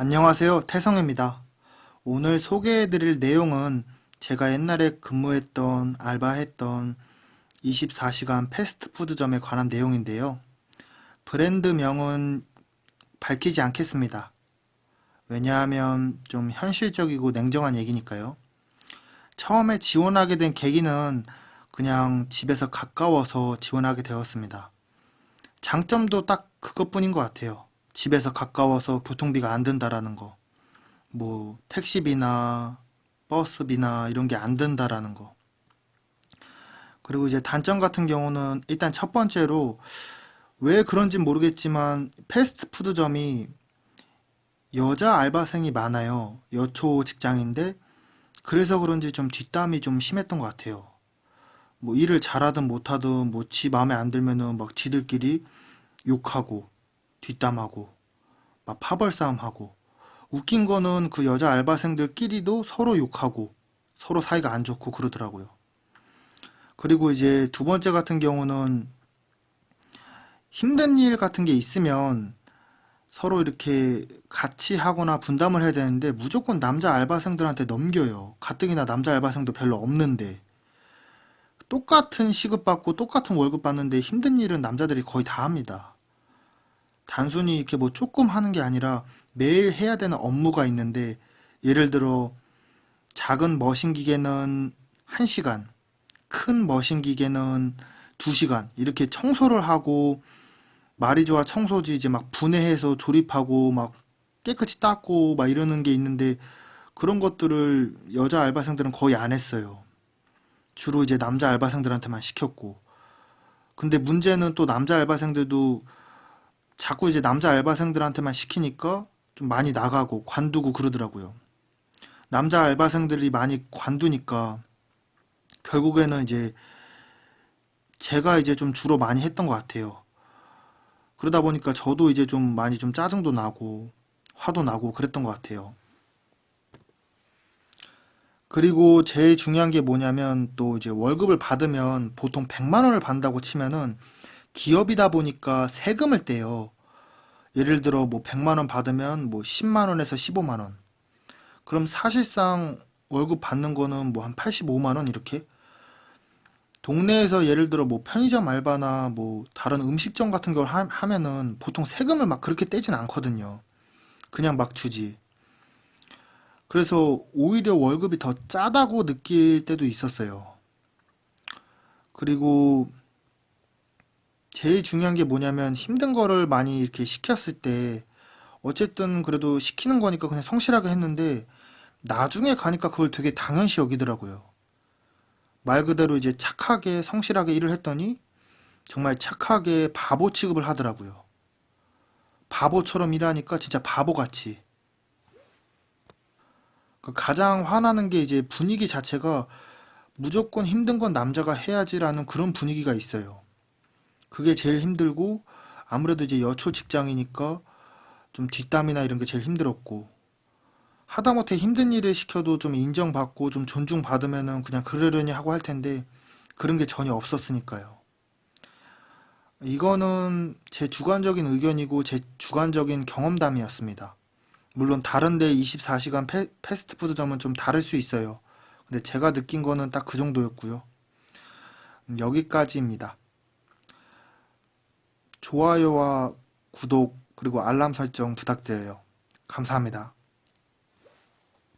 안녕하세요. 태성입니다. 오늘 소개해드릴 내용은 제가 옛날에 근무했던, 알바했던 24시간 패스트푸드점에 관한 내용인데요. 브랜드명은 밝히지 않겠습니다. 왜냐하면 좀 현실적이고 냉정한 얘기니까요. 처음에 지원하게 된 계기는 그냥 집에서 가까워서 지원하게 되었습니다. 장점도 딱 그것뿐인 것 같아요. 집에서 가까워서 교통비가 안 든다라는 거. 뭐, 택시비나 버스비나 이런 게 안 든다라는 거. 그리고 이제 단점 같은 경우는 일단 첫 번째로 왜 그런지 모르겠지만 패스트푸드점이 여자 알바생이 많아요. 여초 직장인데 그래서 그런지 좀 뒷담이 좀 심했던 것 같아요. 뭐 일을 잘하든 못하든 뭐 지 마음에 안 들면은 막 지들끼리 욕하고 뒷담하고 막 파벌 싸움하고 웃긴 거는 그 여자 알바생들끼리도 서로 욕하고 서로 사이가 안 좋고 그러더라고요. 그리고 이제 두 번째 같은 경우는 힘든 일 같은 게 있으면 서로 이렇게 같이 하거나 분담을 해야 되는데 무조건 남자 알바생들한테 넘겨요. 가뜩이나 남자 알바생도 별로 없는데 똑같은 시급 받고 똑같은 월급 받는데 힘든 일은 남자들이 거의 다 합니다. 단순히 이렇게 뭐 조금 하는 게 아니라 매일 해야 되는 업무가 있는데 예를 들어 작은 머신 기계는 1시간, 큰 머신 기계는 2시간 이렇게 청소를 하고 말이 좋아 청소지 이제 막 분해해서 조립하고 막 깨끗이 닦고 막 이러는 게 있는데 그런 것들을 여자 알바생들은 거의 안 했어요. 주로 이제 남자 알바생들한테만 시켰고. 근데 문제는 또 남자 알바생들도 자꾸 이제 남자 알바생들한테만 시키니까 좀 많이 나가고 관두고 그러더라고요. 남자 알바생들이 많이 관두니까 결국에는 이제 제가 이제 좀 주로 많이 했던 것 같아요. 그러다 보니까 저도 이제 좀 많이 좀 짜증도 나고 화도 나고 그랬던 것 같아요. 그리고 제일 중요한 게 뭐냐면 또 이제 월급을 받으면 보통 100만 원을 받는다고 치면은 기업이다 보니까 세금을 떼요. 예를 들어 뭐 100만 원 받으면 뭐 10만 원에서 15만 원. 그럼 사실상 월급 받는 거는 뭐 한 85만 원 이렇게 동네에서 예를 들어 뭐 편의점 알바나 뭐 다른 음식점 같은 걸 하, 하면은 보통 세금을 막 그렇게 떼진 않거든요. 그냥 막 주지. 그래서 오히려 월급이 더 짜다고 느낄 때도 있었어요. 그리고 제일 중요한 게 뭐냐면 힘든 거를 많이 이렇게 시켰을 때 어쨌든 그래도 시키는 거니까 그냥 성실하게 했는데 나중에 가니까 그걸 되게 당연시 여기더라고요. 말 그대로 이제 착하게 성실하게 일을 했더니 정말 착하게 바보 취급을 하더라고요. 바보처럼 일하니까 진짜 바보같이. 그 가장 화나는 게 이제 분위기 자체가 무조건 힘든 건 남자가 해야지라는 그런 분위기가 있어요. 그게 제일 힘들고 아무래도 이제 여초 직장이니까 좀 뒷담이나 이런 게 제일 힘들었고 하다못해 힘든 일을 시켜도 좀 인정받고 좀 존중받으면은 그냥 그러려니 하고 할 텐데 그런 게 전혀 없었으니까요. 이거는 제 주관적인 의견이고 제 주관적인 경험담이었습니다. 물론 다른데 24시간 패, 패스트푸드점은 좀 다를 수 있어요. 근데 제가 느낀 거는 딱 그 정도였고요. 음, 여기까지입니다. 좋아요와 구독 그리고 알람 설정 부탁드려요. 감사합니다.